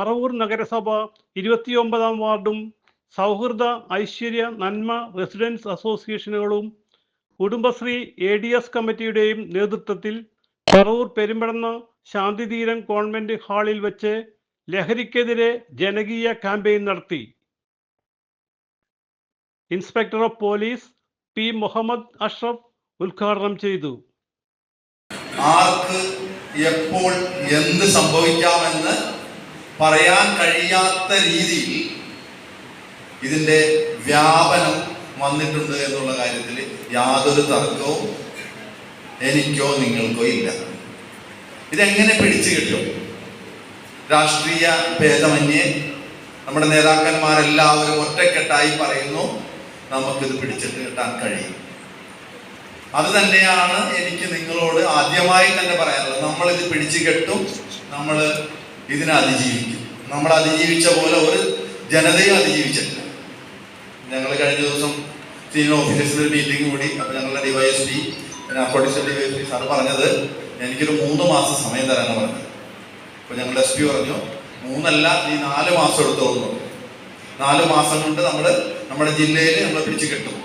പറവൂർ നഗരസഭ ഇരുപത്തിയൊമ്പതാം വാർഡും സൗഹൃദ ഐശ്വര്യ നന്മ റെസിഡൻസ് അസോസിയേഷനുകളും കുടുംബശ്രീ എ ഡി എസ് കമ്മിറ്റിയുടെയും നേതൃത്വത്തിൽ പറവൂർ പെരുമ്പടന്ന ശാന്തിതീരൻ കോൺവെന്റ് ഹാളിൽ വെച്ച് ലഹരിക്കെതിരെ ജനകീയ ക്യാമ്പയിൻ നടത്തി. Inspector of police P Muhammad Ashraf ഉദ്ഘാടനം ചെയ്തു. ആർക്ക് എപ്പോൾ എന്ത് സംഭവിക്കാമെന്ന് പറയാൻ കഴിയാത്ത രീതിയിൽ ഇതിന്റെ വ്യാപനം വന്നിട്ടുണ്ട് എന്നുള്ള കാര്യത്തിൽ യാതൊരു തർക്കവും എനിക്കോ നിങ്ങൾക്കോ ഇല്ല. ഇതെങ്ങനെ പിടിച്ചു കിട്ടും? രാഷ്ട്രീയ ഭേദമന്യേ നമ്മുടെ നേതാക്കന്മാരെല്ലാവരും ഒറ്റക്കെട്ടായി പറയുന്നു നമുക്കിത് പിടിച്ചിട്ട് കിട്ടാൻ കഴിയും. അത് തന്നെയാണ് എനിക്ക് നിങ്ങളോട് ആദ്യമായി തന്നെ പറയാനുള്ളത്. നമ്മൾ ഇത് പിടിച്ചു കെട്ടും നമ്മൾ ഇതിനെ അതിജീവിക്കും. നമ്മൾ അതിജീവിച്ച പോലെ ഒരു ജനതയും അതിജീവിച്ചിട്ടില്ല. ഞങ്ങൾ കഴിഞ്ഞ ദിവസം സീനിയർ ഓഫീസേഴ്സിന്റെ ഒരു മീറ്റിംഗ് കൂടി അപ്പോൾ ഞങ്ങളുടെ DySP narcotics DySP sir പറഞ്ഞത് എനിക്കൊരു മൂന്ന് മാസം സമയം തരാനാണ് പറഞ്ഞത് അപ്പോൾ ഞങ്ങളുടെ എസ് പി പറഞ്ഞു മൂന്നല്ല ഈ നാല് മാസം എടുത്തോളൂ. നാല് മാസം കൊണ്ട് നമ്മൾ നമ്മുടെ ജില്ലയിൽ നമ്മൾ പിടിച്ചു കിട്ടും.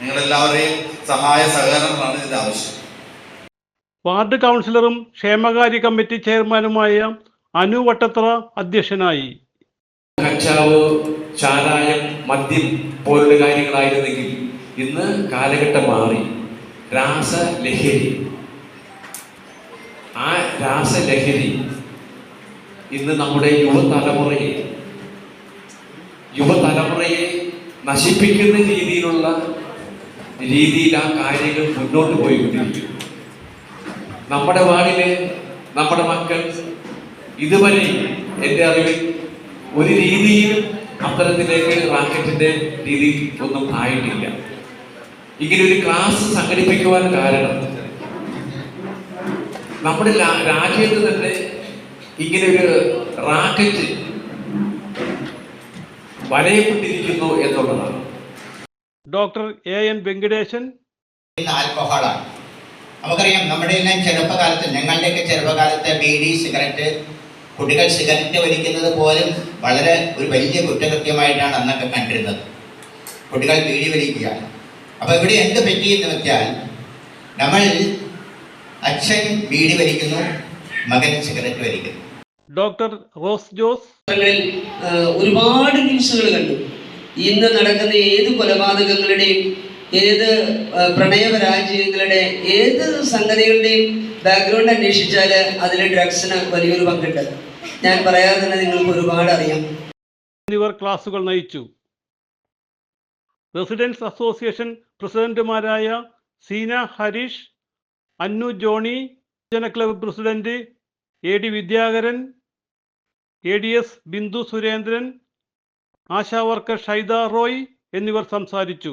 നിങ്ങളെല്ലാവരെയും സഹായ സഹകരണങ്ങളാണ് ഇതിന്റെ ആവശ്യം. വാർഡ് കൗൺസിലറും ക്ഷേമകാര്യ കമ്മിറ്റി ചെയർമാനുമായ അനു വട്ടത്തറ അധ്യക്ഷനായി. കഞ്ചാവ് ചാരായം മദ്യം പോലുള്ള കാര്യങ്ങളായിരുന്നെങ്കിൽ ഇന്ന് കാലഘട്ടം മാറി. രാസലഹരി. ആ രാസലഹരി ഇന്ന് നമ്മുടെ യുവതലമുറയെ യുവതലമുറയെ നശിപ്പിക്കുന്ന രീതിയിലുള്ള രീതിയിൽ ആ കാര്യങ്ങൾ മുന്നോട്ട് പോയിക്കൊണ്ടിരിക്കും നമ്മുടെ വാർഡിലെ നമ്മുടെ മക്കൾ ഇതുവരെ എന്റെ അറിവിൽ ഒരു രീതിയിൽ അത്തരത്തിലേക്ക് റാക്കറ്റിന്റെ രീതി ഒന്നും ആയിട്ടില്ല. ഇങ്ങനെ ഒരു ക്ലാസ് സംഘടിപ്പിക്കുവാൻ കാരണം നമ്മുടെ രാജ്യത്ത് തന്നെ ഇങ്ങനെ ഒരു റാക്കറ്റ് വലയപ്പെട്ടിരിക്കുന്നു എന്നുള്ളതാണ്. Doctor A N Venkatesan. ആൽക്കഹോളാണ്. നമുക്കറിയാം നമ്മുടെ എല്ലാം ചെറുപ്പകാലത്ത് ഞങ്ങളുടെയൊക്കെ ചെറുപ്പകാലത്ത് ബീഡി സിഗരറ്റ് കുട്ടികൾ സിഗരറ്റ് വലിക്കുന്നത് പോലും വളരെ ഒരു വലിയ കുറ്റകൃത്യമായിട്ടാണ് അന്നൊക്കെ കണ്ടിരുന്നത്. കുട്ടികൾ ബീഡി വലിക്കുക അപ്പോൾ ഇവിടെ എന്ത് പറ്റിയെന്ന് വെച്ചാൽ നമ്മൾ അച്ഛൻ ബീഡി വലിക്കുന്നു മകൻ സിഗരറ്റ് വലിക്കുന്നു. ഡോക്ടർ റോസ് ജോസ്. ഒരുപാട് ന്യൂസുകൾ കണ്ടു. ഇന്ന് നടക്കുന്ന ഏത് കൊലപാതകങ്ങളുടെയും ഏത് പ്രണയ പരാജയങ്ങളുടെ ഏത് സംഗതികളുടെയും ബാക്ക്ഗ്രൗണ്ട് അന്വേഷിച്ചാൽ അതിൽ ഡ്രഗ്സിന് വലിയൊരു പങ്കുണ്ട്. ഞാൻ പറയാതെ തന്നെ നിങ്ങൾക്ക് ഒരുപാട് അറിയാം. എന്നിവർ ക്ലാസുകൾ നയിച്ചു. റെസിഡൻസ് അസോസിയേഷൻ പ്രസിഡന്റുമാരായ Seena Harish Annu Johny Jana club president A D Vidyakaran A D S Bindu Surendran ASHA worker Shaida Roy എന്നിവർ സംസാരിച്ചു.